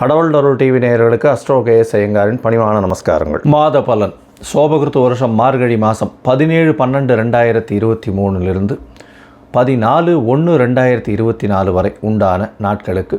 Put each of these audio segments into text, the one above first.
கடவுள் டொருள் டிவி நேயர்களுக்கு அஸ்ட்ரோ கேஎஸ் ஐயங்காரின் பணிவான நமஸ்காரங்கள். மாத பலன். சோபகிருத்து வருஷம் மார்கழி மாதம் பதினேழு பன்னெண்டு ரெண்டாயிரத்தி இருபத்தி மூணுலேருந்து பதினாலு ஒன்று ரெண்டாயிரத்தி இருபத்தி நாலு வரை உண்டான நாட்களுக்கு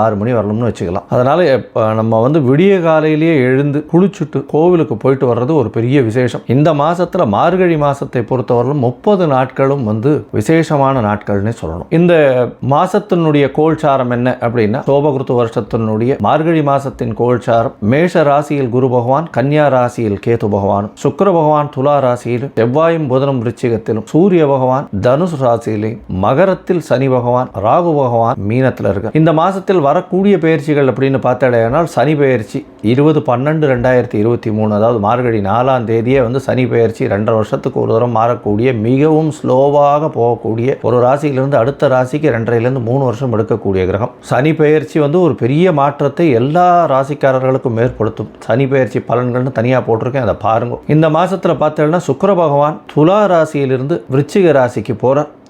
ஆறு மணி வரணும்னு வச்சுக்கலாம். அதனால் இப்போ நம்ம வந்து விடிய காலையிலேயே எழுந்து குளிச்சுட்டு கோவிலுக்கு போயிட்டு வர்றது ஒரு பெரிய விசேஷம். இந்த மாதத்தில் மார்கழி மாதத்தை பொறுத்தவரையிலும் முப்பது நாட்களும் வந்து விசேஷமான நாட்கள்னே சொல்லணும். இந்த மாதத்தினுடைய கோல்சாரம் என்ன அப்படின்னா சோபகிருத்து வருஷத்தினுடைய மார்கழி மாதத்தின் கோல்சாரம் மேஷ ராசியில் குரு பகவான் கன்னியா ராசியில் கேது பகவானும் சுக்கர பகவான் துலா ராசியிலும் செவ்வாயும் புதனும் ரிச்சிகத்திலும் சூரிய பகவான் தனுசு ராசியிலையும் மகரத்தில் சனி பகவான் ராகு பகவான் மீனத்தில் இருக்கு. இந்த மாதத்தில் வரக்கூடிய பயிற்சிகள் அப்படின்னு பார்த்தாலேனால் சனி பயிற்சி இருபது பன்னெண்டு ரெண்டாயிரத்தி இருபத்தி மூணு அதாவது மார்கழி நாலாம் தேதியே வந்து சனி பயிற்சி ரெண்டரை வருஷத்துக்கு ஒரு தூரம் மாறக்கூடிய மிகவும் ஸ்லோவாக போகக்கூடிய ஒரு ராசியிலிருந்து அடுத்த ராசிக்கு ரெண்டரைலேருந்து மூணு வருஷம் எடுக்கக்கூடிய கிரகம். சனி பயிற்சி வந்து ஒரு பெரிய மாற்றத்தை எல்லா ராசிக்காரர்களுக்கும் ஏற்படுத்தும். சனி பயிற்சி பலன்கள்னு தனியாக போட்டிருக்கேன் அதை பாருங்க. இந்த மாதத்தில் பார்த்தோம்னா சுக்கர பகவான் துலா ராசியிலிருந்து விருச்சிக ராசிக்கு போகிறார்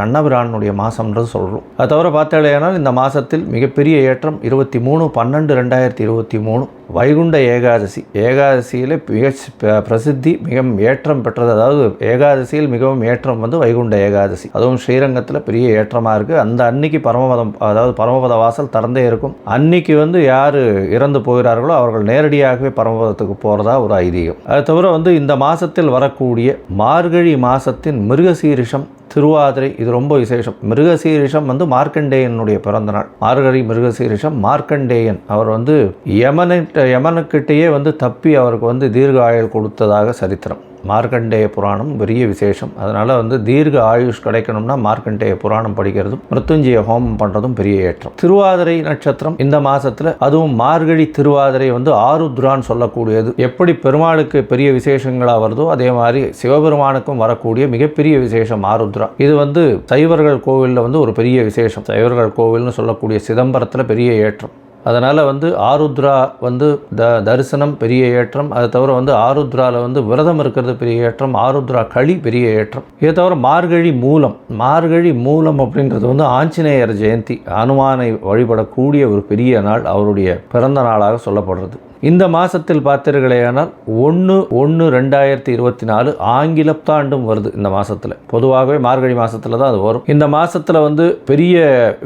கண்ணபிரானுடைய மாதம்ன்றது சொல்கிறோம் அது தவிர பார்த்தாலேயானால் இந்த மாதத்தில் மிகப்பெரிய ஏற்றம் இருபத்தி மூணு பன்னெண்டு ரெண்டாயிரத்தி இருபத்தி மூணு. வைகுண்ட ஏகாதசி. ஏகாதசியில் மிக ப- பிரசித்தி மிக ஏற்றம் பெற்றது. அதாவது ஏகாதசியில் மிகவும் ஏற்றம் வந்து வைகுண்ட ஏகாதசி. அதுவும் ஸ்ரீரங்கத்தில் பெரிய ஏற்றமாக இருக்குது அந்த அன்னைக்கு பரமபதம் அதாவது பரமபத வாசல் திறந்தே இருக்கும். அன்னைக்கு வந்து யார் இறந்து போகிறார்களோ அவர்கள் நேரடியாகவே பரமபதத்துக்கு போகிறதா ஒரு ஐதீகம். அது தவிர வந்து இந்த மாதத்தில் வரக்கூடிய மார்கழி மாதத்தின் மிருகசீரிஷம் திருவாதிரை இது ரொம்ப விசேஷம். மிருகசீரிஷம் வந்து மார்க்கண்டேயனுடைய பிறந்த நாள் மார்கழி மிருகசீரிஷம் மார்க்கண்டேயன். அவர் வந்து யமனிட்ட யமனுக்கிட்டேயே வந்து தப்பி அவருக்கு வந்து தீர்க்க ஆயுள் கொடுத்ததாக சரித்திரம். மார்க்கண்டேய புராணம் பெரிய விசேஷம். அதனால் வந்து தீர்க்க ஆயுஷ் கிடைக்கணும்னா மார்க்கண்டேய புராணம் படிக்கிறதும் மிருத்துஞ்சய ஹோமம் பண்ணுறதும் பெரிய ஏற்றம். திருவாதிரை நட்சத்திரம் இந்த மாதத்தில் அதுவும் மார்கழி திருவாதிரை வந்து ஆருத்ரான்னு சொல்லக்கூடியது. எப்படி பெருமாளுக்கு பெரிய விசேஷங்களாக வருதோ அதே மாதிரி சிவபெருமானுக்கும் வரக்கூடிய மிகப்பெரிய விசேஷம் ஆருத்ரா. இது வந்து சைவர்கள் கோவிலில் வந்து ஒரு பெரிய விசேஷம். சைவர்கள் கோவில்னு சொல்லக்கூடிய சிதம்பரத்தில் பெரிய ஏற்றம். அதனால் வந்து ஆருத்ரா வந்து த தரிசனம் பெரிய ஏற்றம். அதை தவிர வந்து ஆருத்ராவில் வந்து விரதம் இருக்கிறது பெரிய ஏற்றம். ஆருத்ரா களி பெரிய ஏற்றம். இதை தவிர மார்கழி மூலம் மார்கழி மூலம் அப்படின்றது வந்து ஆஞ்சநேயர் ஜெயந்தி அனுமானை வழிபடக்கூடிய ஒரு பெரிய நாள் அவருடைய பிறந்த நாளாக சொல்லப்படுறது. இந்த மாதத்தில் பார்த்தீர்களேயானால் ஒன்று ஒன்று ரெண்டாயிரத்தி இருபத்தி நாலு ஆங்கில புத்தாண்டும் வருது இந்த மாதத்தில் பொதுவாகவே மார்கழி மாதத்தில் தான் அது வரும். இந்த மாதத்தில் வந்து பெரிய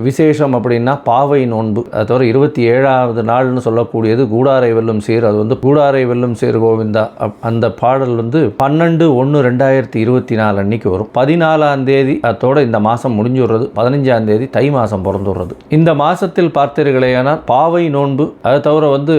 விசேஷம் அப்படின்னா பாவை நோன்பு. அது தவிர இருபத்தி ஏழாவது நாள்னு சொல்லக்கூடியது கூடாரை வெல்லும் சீர். அது வந்து கூடாரை வெல்லும் சீர் கோவிந்தா. அந்த பாடல் வந்து பன்னெண்டு ஒன்று ரெண்டாயிரத்தி இருபத்தி நாலு அன்னைக்கு வரும். பதினாலாம் தேதி அதோட இந்த மாதம் முடிஞ்சுடுறது. பதினஞ்சாம் தேதி தை மாதம் பிறந்துடுறது. இந்த மாதத்தில் பார்த்தீர்களேயானால் பாவை நோன்பு. அது தவிர வந்து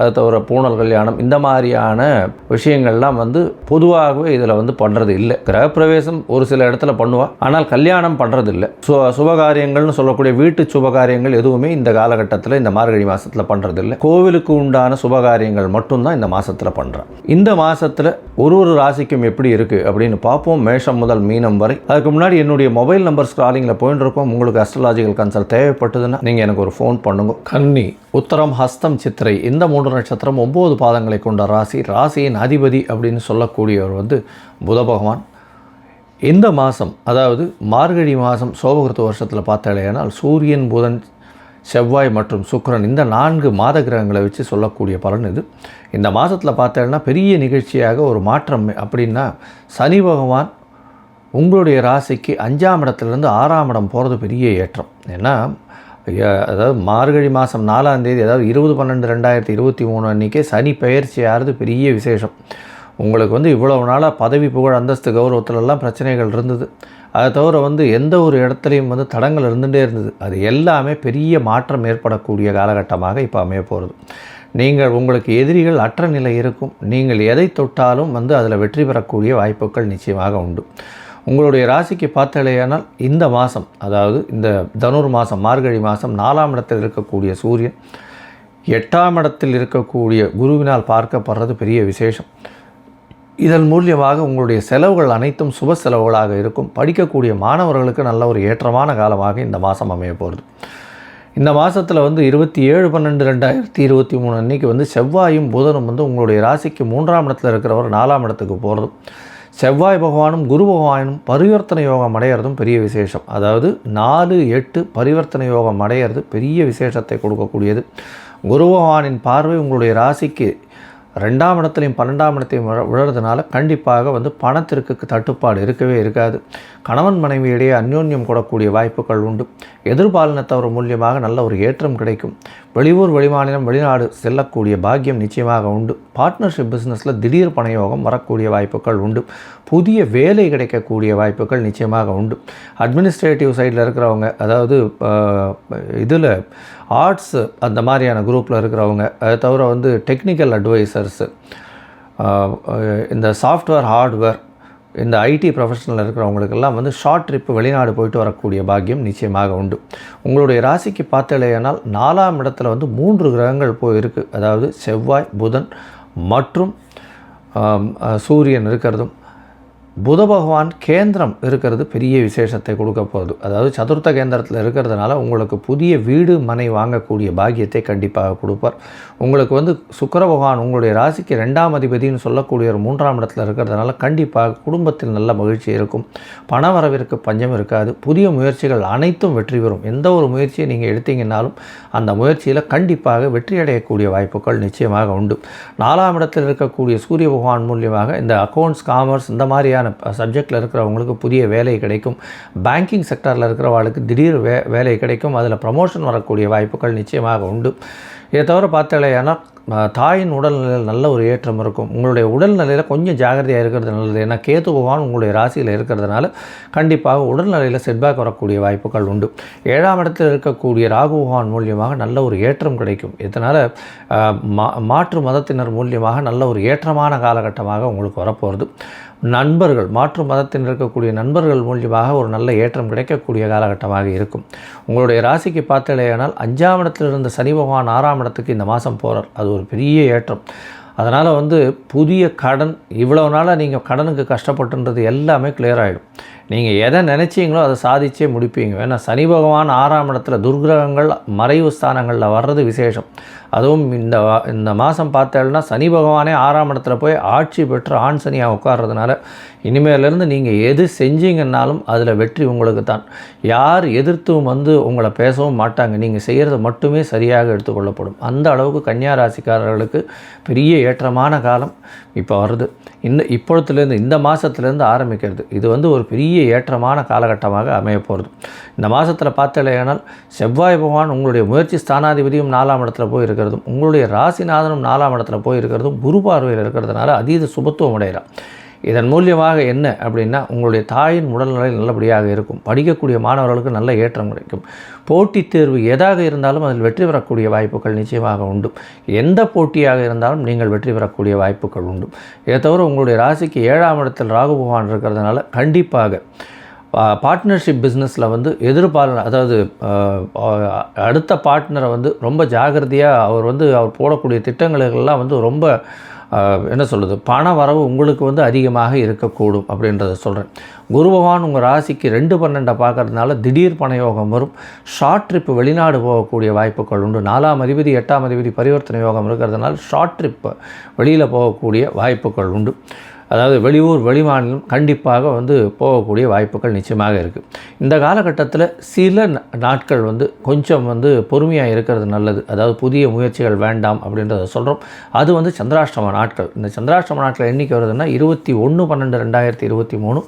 அது தவிர பூணல் கல்யாணம் இந்த மாதிரியான விஷயங்கள்லாம் வந்து பொதுவாகவே இதில் வந்து பண்ணுறது இல்லை. கிரகப்பிரவேசம் ஒரு சில இடத்துல பண்ணுவா ஆனால் கல்யாணம் பண்ணுறது இல்லை. சு சுபகாரியங்கள்னு சொல்லக்கூடிய வீட்டு சுபகாரியங்கள் எதுவுமே இந்த காலகட்டத்தில் இந்த மார்கழி மாதத்தில் பண்ணுறது இல்லை. கோவிலுக்கு உண்டான சுபகாரியங்கள் மட்டும்தான் இந்த மாதத்தில் பண்ணுறேன். இந்த மாதத்தில் ஒரு ஒரு ராசிக்கும் எப்படி இருக்குது அப்படின்னு பார்ப்போம். மேஷம் முதல் மீனம் வரை. அதுக்கு முன்னாடி என்னுடைய மொபைல் நம்பர் ஸ்க்ராலிங்கில் போயிட்டு இருக்கோம். உங்களுக்கு அஸ்ட்ராலாஜிக்கல் கன்சல்ட் தேவைப்பட்டதுன்னா நீங்கள் எனக்கு ஒரு ஃபோன் பண்ணுங்க. கன்னி உத்தரம் ஹஸ்தம் சித்திரை இந்த மூன்று நட்சத்திரம் ஒம்பது பாதங்களை கொண்ட ராசி ராசியின் அதிபதி அப்படின்னு சொல்லக்கூடியவர் வந்து புத பகவான். இந்த மாதம் அதாவது மார்கழி மாதம் சோபகிருத்த வருஷத்தில் பார்த்தாலேனால் சூரியன் புதன் செவ்வாய் மற்றும் சுக்கரன் இந்த நான்கு மாத கிரகங்களை வச்சு சொல்லக்கூடிய பலன் இது. இந்த மாதத்தில் பார்த்தேன்னா பெரிய நிகழ்ச்சியாக ஒரு மாற்றம் அப்படின்னா சனி பகவான் உங்களுடைய ராசிக்கு அஞ்சாம் இடத்துலேருந்து ஆறாம் இடம் போகிறது பெரிய ஏற்றம். ஏன்னா அதாவது மார்கழி மாதம் நாலாம் தேதி அதாவது இருபது பன்னெண்டு ரெண்டாயிரத்தி இருபத்தி மூணு அன்றைக்கே சனி பெயர்ச்சி ஆகிறது பெரிய விசேஷம். உங்களுக்கு வந்து இவ்வளவு நாளாக பதவி புகழ் அந்தஸ்து கௌரவத்திலெல்லாம் பிரச்சனைகள் இருந்தது. அதை தவிர வந்து எந்த ஒரு இடத்துலையும் வந்து தடங்கள் இருந்துகிட்டே இருந்தது. அது எல்லாமே பெரிய மாற்றம் ஏற்படக்கூடிய காலகட்டமாக இப்போ அமைய போகிறது நீங்கள் உங்களுக்கு எதிரிகள் அற்ற நிலை இருக்கும். நீங்கள் எதை தொட்டாலும் வந்து அதில் வெற்றி பெறக்கூடிய வாய்ப்புகள் நிச்சயமாக உண்டு. உங்களுடைய ராசிக்கு பார்த்தாலேயானால் இந்த மாதம் அதாவது இந்த தனுர் மாதம் மார்கழி மாதம் நாலாம் இடத்தில் இருக்கக்கூடிய சூரியன் எட்டாம் இடத்தில் இருக்கக்கூடிய குருவினால் பார்க்கப்படுறது பெரிய விசேஷம். இதன் மூலியமாக உங்களுடைய செலவுகள் அனைத்தும் சுப செலவுகளாக இருக்கும். படிக்கக்கூடிய மாணவர்களுக்கு நல்ல ஒரு ஏற்றமான காலமாக இந்த மாதம் அமைய போகிறது இந்த மாதத்தில் வந்து இருபத்தி ஏழு பன்னெண்டு ரெண்டாயிரத்தி இருபத்தி மூணு அன்றைக்கி வந்து செவ்வாயும் புதனும் வந்து உங்களுடைய ராசிக்கு மூன்றாம் இடத்துல இருக்கிறவர் நாலாம் இடத்துக்கு போகிறதும் செவ்வாய் பகவானும் குரு பகவானும் பரிவர்த்தனை யோகம் அடையிறதும் பெரிய விசேஷம். அதாவது நாலு எட்டு பரிவர்த்தனை யோகம் அடையிறது பெரிய விசேஷத்தை கொடுக்கக்கூடியது. குரு பகவானின் பார்வை உங்களுடைய ராசிக்கு ரெண்டாம் இடத்துலையும் பன்னெண்டாம் இடத்தையும் விழுறதுனால கண்டிப்பாக வந்து பணத்திற்கு தட்டுப்பாடு இருக்கவே இருக்காது. கணவன் மனைவியிடையே அந்யோன்யம் கூடக்கூடிய வாய்ப்புகள் உண்டு. எதிர்பாலினத்தவர் மூலியமாக நல்ல ஒரு ஏற்றம் கிடைக்கும். வெளியூர் வெளிமாநிலம் வெளிநாடு செல்லக்கூடிய பாக்கியம் நிச்சயமாக உண்டு. பார்ட்னர்ஷிப் பிஸ்னஸில் திடீர் பணயோகம் வரக்கூடிய வாய்ப்புகள் உண்டு. புதிய வேலை கிடைக்கக்கூடிய வாய்ப்புகள் நிச்சயமாக உண்டு. அட்மினிஸ்ட்ரேட்டிவ் சைடில் இருக்கிறவங்க அதாவது இதில் ஆர்ட்ஸ் அந்த மாதிரியான குரூப்பில் இருக்கிறவங்க அதை தவிர வந்து டெக்னிக்கல் அட்வைசர்ஸு இந்த சாஃப்ட்வேர் ஹார்ட்வேர் இந்த ஐடி ப்ரொஃபஷனில் இருக்கிறவங்களுக்கெல்லாம் வந்து ஷார்ட் ட்ரிப்பு வெளிநாடு போயிட்டு வரக்கூடிய பாக்கியம் நிச்சயமாக உண்டு. உங்களுடைய ராசிக்கு பார்த்தலையானால் நாலாம் இடத்துல வந்து மூன்று கிரகங்கள் போய் இருக்குது அதாவது செவ்வாய் புதன் மற்றும் சூரியன் இருக்கிறதும். புத பகவான் கேந்திரம் இருக்கிறது பெரிய விசேஷத்தை கொடுக்க போகுது. அதாவது சதுர்த்த கேந்திரத்தில் இருக்கிறதுனால உங்களுக்கு புதிய வீடு மனை வாங்கக்கூடிய பாக்கியத்தை கண்டிப்பாக கொடுப்பார். உங்களுக்கு வந்து சுக்கர பகவான் உங்களுடைய ராசிக்கு ரெண்டாம் அதிபதினு சொல்லக்கூடிய ஒரு மூன்றாம் இடத்துல இருக்கிறதுனால கண்டிப்பாக குடும்பத்தில் நல்ல மகிழ்ச்சி இருக்கும். பண வரவிற்கு பஞ்சம் இருக்காது. புதிய முயற்சிகள் அனைத்தும் வெற்றி பெறும். எந்த ஒரு முயற்சியை நீங்கள் எடுத்தீங்கன்னாலும் அந்த முயற்சியில் கண்டிப்பாக வெற்றி அடையக்கூடிய வாய்ப்புகள் நிச்சயமாக உண்டு. நாலாம் இடத்தில் இருக்கக்கூடிய சூரிய பகவான் மூலியமாக இந்த அக்கௌண்ட்ஸ் காமர்ஸ் இந்த மாதிரியான சப்ஜெக்டில் இருக்கிறவங்களுக்கு புதிய வேலை கிடைக்கும். பேங்கிங் செக்டரில் இருக்கிறவங்களுக்கு திடீர் வே வேலை கிடைக்கும். அதில் ப்ரமோஷன் வரக்கூடிய வாய்ப்புகள் நிச்சயமாக உண்டு. இதை தவிர பார்த்தாலேனா தாயின் உடல்நிலையில் நல்ல ஒரு ஏற்றம் இருக்கும். உங்களுடைய உடல்நிலையில் கொஞ்சம் ஜாகிரதையாக இருக்கிறது நல்லது. ஏன்னா கேது பகவான் உங்களுடைய ராசியில் இருக்கிறதுனால கண்டிப்பாக உடல்நிலையில் செட்பேக் வரக்கூடிய வாய்ப்புகள் உண்டு. ஏழாம் இடத்தில் இருக்கக்கூடிய ராகு பகவான் மூலியமாக நல்ல ஒரு ஏற்றம் கிடைக்கும். இதனால் மா மாற்று மதத்தினர் மூலியமாக நல்ல ஒரு ஏற்றமான காலகட்டமாக உங்களுக்கு வரப்போகிறது நண்பர்கள் மாற்று மதத்தில் இருக்கக்கூடிய நண்பர்கள் மூலியமாக ஒரு நல்ல ஏற்றம் கிடைக்கக்கூடிய காலகட்டமாக இருக்கும். உங்களுடைய ராசிக்கு பார்த்தலையானால் அஞ்சாம் இடத்தில் இருந்த சனி பகவான் ஆறாம் இடத்துக்கு இந்த மாதம் போகிறார் அது ஒரு பெரிய ஏற்றம். அதனால் வந்து புதிய கடன் இவ்வளோ நாளாக நீங்கள் கடனுக்கு கஷ்டப்பட்டுன்றது எல்லாமே கிளியர் ஆகிடும் நீங்கள் எதை நினச்சிங்களோ அதை சாதிச்சே முடிப்பீங்க. ஏன்னா சனி பகவான் ஆறாம் இடத்துல துர்கிரகங்கள் மறைவு ஸ்தானங்களில் வர்றது விசேஷம். அதுவும் இந்த இந்த மாதம் பார்த்தேன்னா சனி பகவானே ஆறாம் இடத்துல போய் ஆட்சி பெற்று ஆண் சனியாக உட்கார்றதுனால இனிமேலேருந்து நீங்கள் எது செஞ்சீங்கன்னாலும் அதில் வெற்றி உங்களுக்கு தான். யார் எதிர்த்தும் வந்து உங்களை பேசவும் மாட்டாங்க. நீங்கள் செய்கிறது மட்டுமே சரியாக எடுத்துக்கொள்ளப்படும். அந்த அளவுக்கு கன்னியா ராசிக்காரர்களுக்கு பெரிய ஏற்றமான காலம் இப்போ வருது. இந்த இப்பொழுதுலேருந்து இந்த மாதத்துலேருந்து ஆரம்பிக்கிறது. இது வந்து ஒரு பெரிய ஏற்றமான காலகட்டமாக அமைய போகிறது இந்த மாதத்தில் பார்த்தலையானால் செவ்வாய் பகவான் உங்களுடைய முயற்சி ஸ்தானாதிபதியும் நாலாம் இடத்துல போய் இருக்கிறதும் உங்களுடைய ராசிநாதனும் நாலாம் இடத்துல போய் இருக்கிறதும் குரு பார்வையில் இருக்கிறதுனால அதீத சுபத்துவம் அடைகிறார். இதன் மூலியமாக என்ன அப்படின்னா உங்களுடைய தாயின் உடல்நிலை நல்லபடியாக இருக்கும். படிக்கக்கூடிய மாணவர்களுக்கு நல்ல ஏற்றம் கிடைக்கும். போட்டித் தேர்வு எதாக இருந்தாலும் அதில் வெற்றி பெறக்கூடிய வாய்ப்புகள் நிச்சயமாக உண்டு. எந்த போட்டியாக இருந்தாலும் நீங்கள் வெற்றி பெறக்கூடிய வாய்ப்புகள் உண்டு. இதை தவிர உங்களுடைய ராசிக்கு ஏழாம் இடத்தில் ராகு பகவான் இருக்கிறதுனால கண்டிப்பாக பார்ட்னர்ஷிப் பிஸ்னஸில் வந்து எதிர்பால அதாவது அடுத்த பார்ட்னரை வந்து ரொம்ப ஜாகிரதையாக அவர் வந்து அவர் போடக்கூடிய திட்டங்களுக்கெல்லாம் வந்து ரொம்ப என்ன சொல்லுது பண வரவு உங்களுக்கு வந்து அதிகமாக இருக்கக்கூடும் அப்படின்றத சொல்கிறேன் குரு பகவான் உங்கள் ராசிக்கு ரெண்டு பன்னெண்டை பார்க்கறதுனால திடீர் பணயோகம் வரும். ஷார்ட் ட்ரிப் வெளிநாடு போகக்கூடிய வாய்ப்புகள் உண்டு. நாலாம் அதிபதி எட்டாம் அதிபதி பரிவர்த்தனை யோகம் இருக்கிறதுனால ஷார்ட் ட்ரிப்பு வெளியில் போகக்கூடிய வாய்ப்புகள் உண்டு. அதாவது வெளியூர் வெளிமாநிலம் கண்டிப்பாக வந்து போகக்கூடிய வாய்ப்புகள் நிச்சயமாக இருக்குது இந்த காலகட்டத்தில் சில ந- நாட்கள் வந்து கொஞ்சம் வந்து பொறுமையாக இருக்கிறது நல்லது. அதாவது புதிய முயற்சிகள் வேண்டாம் அப்படின்றத சொல்கிறோம் அது வந்து சந்திராஷ்டம நாட்கள். இந்த சந்திராஷ்டம நாட்கள் எண்ணிக்கை வருதுன்னா இருபத்தி ஒன்று பன்னெண்டு ரெண்டாயிரத்தி இருபத்தி மூணு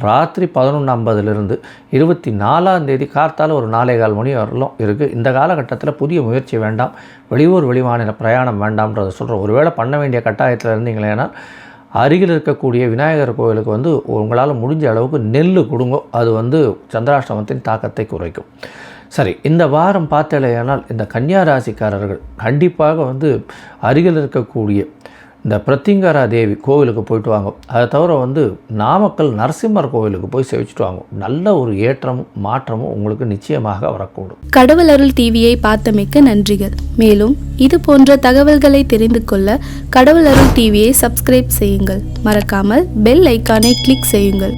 ராத்திரி பதினொன்று ஐம்பதுலேருந்து இருபத்தி நாலாம் தேதி கார்த்தால் ஒரு நாலே கால் மணி வரலும் இருக்குது இந்த காலகட்டத்தில் புதிய முயற்சி வேண்டாம். வெளியூர் வெளிமாநில பிரயாணம் வேண்டாம்ன்றதை சொல்கிறோம் ஒருவேளை பண்ண வேண்டிய கட்டாயத்தில் இருந்தீங்களேனால் அருகில் இருக்கக்கூடிய விநாயகர் கோவிலுக்கு வந்து உங்களால் முடிஞ்ச அளவுக்கு நெல் கொடுங்கோ. அது வந்து சந்திராஷ்டமத்தின் தாக்கத்தை குறைக்கும். சரி இந்த வாரம் பார்த்தலையானால் இந்த கன்னியா ராசிக்காரர்கள் கண்டிப்பாக வந்து அருகில் இருக்கக்கூடிய இந்த பிரத்திங்கரா தேவி கோவிலுக்கு போயிட்டு வாங்க. அதை தவிர வந்து நாமக்கல் நரசிம்மர் கோவிலுக்கு போய் செவிச்சுட்டு வாங்க. நல்ல ஒரு ஏற்றமும் மாற்றமும் உங்களுக்கு நிச்சயமாக வரக்கூடும். கடவுள் அருள் டிவியை பார்த்தமைக்க நன்றிகள். மேலும் இது போன்ற தகவல்களை தெரிந்து கொள்ள கடவுள் அருள் டிவியை சப்ஸ்கிரைப் செய்யுங்கள். மறக்காமல் பெல் ஐக்கானை கிளிக் செய்யுங்கள்.